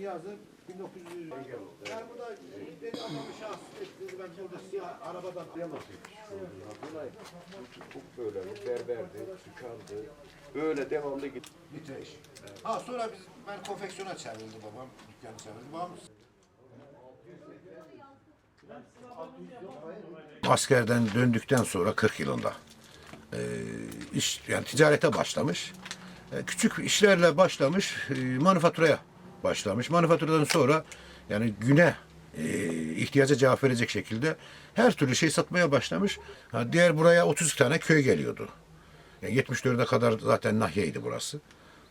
yazın 1900 Yani bu da beni adamı şahsız etti. Ben burada siyah arabadan Çok böyle berberdi, dükkandı. Böyle devamlı git. Bitiş. Ha sonra biz ben konfeksiyona çevrildi babam. Dükkanı çevirdi. Babam Askerden döndükten sonra 40 yılında e, iş yani ticarete başlamış. E, küçük işlerle başlamış, e, manifaturaya başlamış. Manifaturadan sonra yani güne e, ihtiyaca cevap verecek şekilde her türlü şey satmaya başlamış. Diğer buraya 30 tane köy geliyordu. Yani 74'e kadar zaten nahiyeydi burası.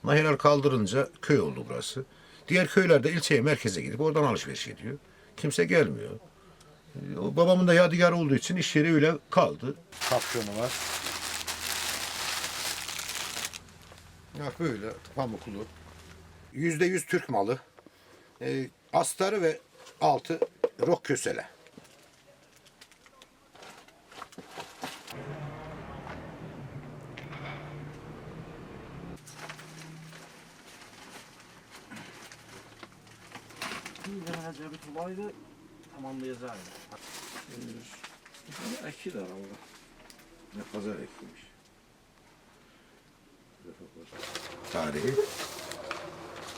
Nahiyeler kaldırınca köy oldu burası. Diğer köylerde ilçeye merkeze gidip oradan alışveriş ediyor. Kimse gelmiyor. O babamın da yadigarı olduğu için iş yeri öyle kaldı. Kapşonu var. Ya böyle pamuklu. Yüzde yüz Türk malı. Ee, astarı ve altı rok kösele. Tamamlayacağız. Eki de Allah. Ne pazar ekiymiş. Tarihi.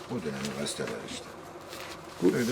Bu dönemin gazeteler işte. Böyle